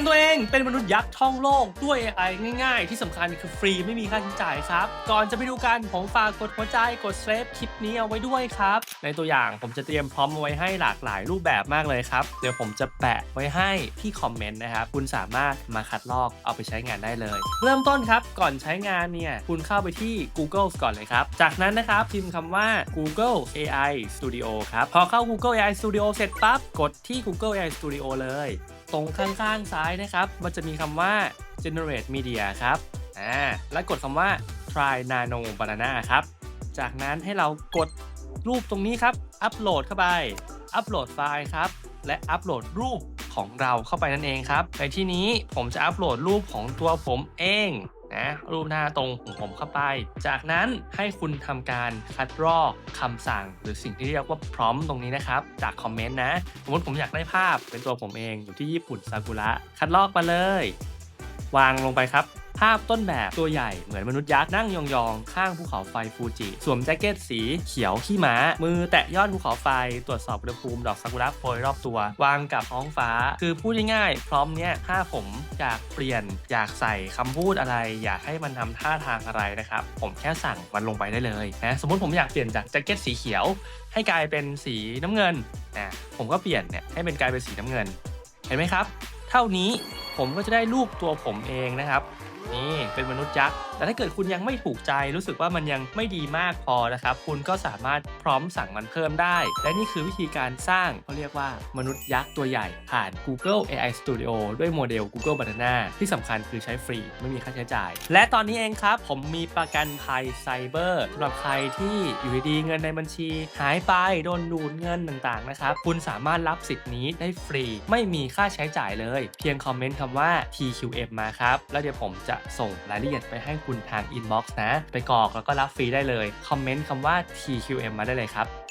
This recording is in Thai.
นตัวเองเป็นมนุษย์ยักษ์ท่องโลกด้วย AI ง่ายๆ ที่สำคัญคือฟรีไม่มีค่าใช้จ่ายครับ ก่อนจะไปดูกันผมฝากกดหัวใจกดเซฟคลิปนี้เอาไว้ด้วยครับ ในตัวอย่างผมจะเตรียมพร้อมเอาไว้ให้หลากหลายรูปแบบมากเลยครับ เดี๋ยวผมจะแปะไว้ให้ที่คอมเมนต์นะครับ คุณสามารถมาคัดลอกเอาไปใช้งานได้เลย เริ่มต้นครับก่อนใช้งานเนี่ยคุณเข้าไปที่ Google ก่อนเลยครับ จากนั้นนะครับพิมพ์คำว่า Google AI Studio ครับพอเข้า Google AI Studio เสร็จปั๊บกดที่ Google AI Studio เลย ตรงข้างๆซ้ายนะครับ มันจะมีคำว่า generate media ครับอ่าแล้วกดคำว่า try nano banana ครับ จากนั้นให้เรากดรูปตรงนี้ครับ อัปโหลดเข้าไป อัปโหลดไฟล์ครับ และอัปโหลดรูปของเราเข้าไปนั่นเองครับ ในที่นี้ผมจะอัปโหลดรูปของตัวผมเอง นะรูปหน้าตรงของผมเข้าไป จากนั้นให้คุณทำการคัดลอกคำสั่ง หรือสิ่งที่เรียกว่าพร้อมตรงนี้นะครับ จากคอมเมนต์นะสมมติผมอยากได้ภาพเป็นตัวผมเองอยู่ที่ญี่ปุ่นซากุระคัดลอกมาเลย วางลงไปครับ ภาพต้นแบบตัวใหญ่เหมือนมนุษย์ยักษ์นั่งยองๆ ข้างภูเขาไฟฟูจิ สวมแจ็คเก็ตสีเขียวขี้ม้า มือแตะยอดภูเขาไฟ ตรวจสอบอุณหภูมิดอกซากุระโปรยรอบตัว วางกับท้องฟ้า คือพูดง่ายๆ พร้อมเนี้ยถ้าผมอยากเปลี่ยน อยากใส่คำพูดอะไร อยากให้มันทำท่าทางอะไรนะครับ ผมแค่สั่งมันลงไปได้เลยนะสมมติผมอยากเปลี่ยนจากแจ็คเก็ตสีเขียว ให้กลายเป็นสีน้ำเงินนะผมก็เปลี่ยนเนี่ยให้เป็นกลายเป็นสีน้ำเงิน เห็นไหมครับ เท่านี้ผมก็จะได้รูปตัวผมเองนะครับ นี่เป็นมนุษย์ยักษ์ แต่ถ้าเกิดคุณยังไม่ถูกใจรู้สึกว่ามันยังไม่ดีมากพอนะครับ คุณก็สามารถพร้อมสั่งมันเพิ่มได้ และนี่คือวิธีการสร้างเขาเรียกว่ามนุษย์ยักษ์ตัวใหญ่ ผ่าน Google AI Studio ด้วยโมเดล Google Banana ที่สำคัญคือใช้ฟรี ไม่มีค่าใช้จ่าย และตอนนี้เองครับ ผมมีประกันภัยไซเบอร์สำหรับใครที่อยู่ดีเงินในบัญชี หายไปโดนดูดเงินต่างๆนะครับคุณสามารถรับสิทธิ์นี้ได้ฟรี ไม่มีค่าใช้จ่ายเลย เพียงคอมเมนต์คำว่า TQM มาครับแล้วเดี๋ยวผมจะส่งรายละเอียดไปให้คุณทางอินบ็อกซ์นะ ไปกรอกแล้วก็รับฟรีได้เลย คอมเมนต์คำว่า TQM มาได้เลยครับ